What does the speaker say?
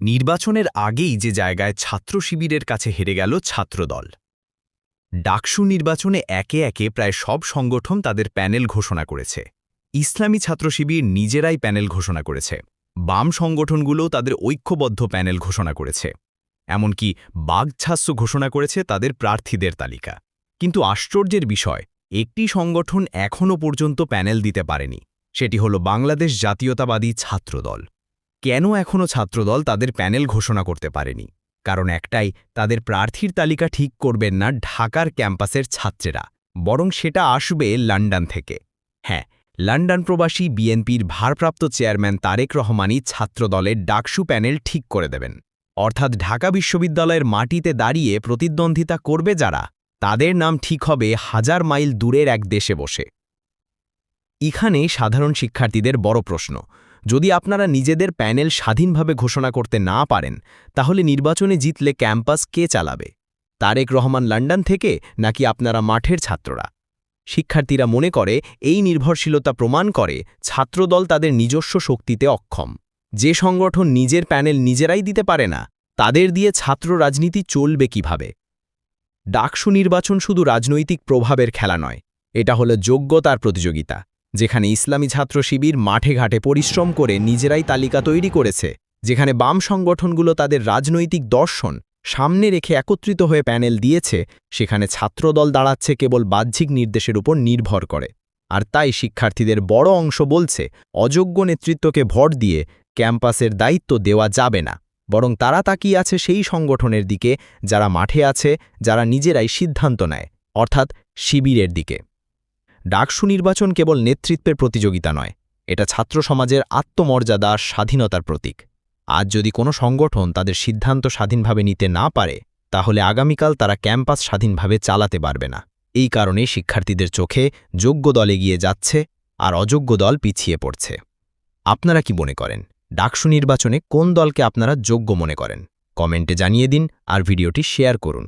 নির্বাচনের আগেই যে জায়গায় ছাত্র শিবিরের কাছে হেরে গেল ছাত্রদল। ডাকসু নির্বাচনে একে একে প্রায় সব সংগঠন তাদের প্যানেল ঘোষণা করেছে। ইসলামী ছাত্র শিবির নিজেরাই প্যানেল ঘোষণা করেছে। বাম সংগঠনগুলোও তাদের ঐক্যবদ্ধ প্যানেল ঘোষণা করেছে। এমনকি বাঘছাস্য ঘোষণা করেছে তাদের প্রার্থীদের তালিকা। কিন্তু আশ্চর্যের বিষয়, একটি সংগঠন এখনও পর্যন্ত প্যানেল দিতে পারেনি। সেটি হল বাংলাদেশ জাতীয়তাবাদী ছাত্রদল। কেন এখনও ছাত্রদল তাদের প্যানেল ঘোষণা করতে পারেনি? কারণ একটাই, তাদের প্রার্থীর তালিকা ঠিক করবেন না ঢাকার ক্যাম্পাসের ছাত্রেরা। বরং সেটা আসবে লন্ডন থেকে। হ্যাঁ লন্ডন প্রবাসী বিএনপির ভারপ্রাপ্ত চেয়ারম্যান তারেক রহমানই ছাত্রদলের ডাকসু প্যানেল ঠিক করে দেবেন। অর্থাৎ ঢাকা বিশ্ববিদ্যালয়ের মাটিতে দাঁড়িয়ে প্রতিদ্বন্দ্বিতা করবে যারা, তাদের নাম ঠিক হবে হাজার মাইল দূরের এক দেশে বসে। এখানে সাধারণ শিক্ষার্থীদের বড় প্রশ্ন যদি আপনারা নিজেদের প্যানেল স্বাধীনভাবে ঘোষণা করতে না পারেন, তাহলে নির্বাচনে জিতলে ক্যাম্পাস কে চালাবে? তারেক রহমান লন্ডন থেকে নাকি আপনারা মাঠের ছাত্ররা? শিক্ষার্থীরা মনে করে এই নির্ভরশীলতা প্রমাণ করে ছাত্রদল তাদের নিজস্ব শক্তিতে অক্ষম। যে সংগঠন নিজের প্যানেল নিজেরাই দিতে পারে না, তাদের দিয়ে ছাত্র রাজনীতি চলবে কীভাবে? ডাকসু নির্বাচন শুধু রাজনৈতিক প্রভাবের খেলা নয়, এটা হলো যোগ্যতার প্রতিযোগিতা। যেখানে ইসলামী ছাত্র শিবির মাঠে ঘাটে পরিশ্রম করে নিজেরাই তালিকা তৈরি করেছে, যেখানে বাম সংগঠনগুলো তাদের রাজনৈতিক দর্শন সামনে রেখে একত্রিত হয়ে প্যানেল দিয়েছে, সেখানে ছাত্রদল দাঁড়াচ্ছে কেবল বাহ্যিক নির্দেশের উপর নির্ভর করে। আর তাই শিক্ষার্থীদের বড় অংশ বলছে, অযোগ্য নেতৃত্বকে ভর দিয়ে ক্যাম্পাসের দায়িত্ব দেওয়া যাবে না, বরং তারা তাকিয়ে আছে সেই সংগঠনের দিকে, যারা মাঠে আছে, যারা নিজেরাই সিদ্ধান্ত নেয়, অর্থাৎ শিবিরের দিকে। ডাকসু নির্বাচন কেবল নেতৃত্বের প্রতিযোগিতা নয়, এটা ছাত্র সমাজের আত্মমর্যাদা স্বাধীনতার প্রতীক। আজ যদি কোনো সংগঠন তাদের সিদ্ধান্ত স্বাধীনভাবে নিতে না পারে, তাহলে আগামীকাল তারা ক্যাম্পাস স্বাধীনভাবে চালাতে পারবে না। এই কারণে শিক্ষার্থীদের চোখে যোগ্য দল এগিয়ে যাচ্ছে আর অযোগ্য দল পিছিয়ে পড়ছে। আপনারা কি মনে করেন? ডাকসু নির্বাচনে কোন দলকে আপনারা যোগ্য মনে করেন? কমেন্টে জানিয়ে দিন আর ভিডিওটি শেয়ার করুন।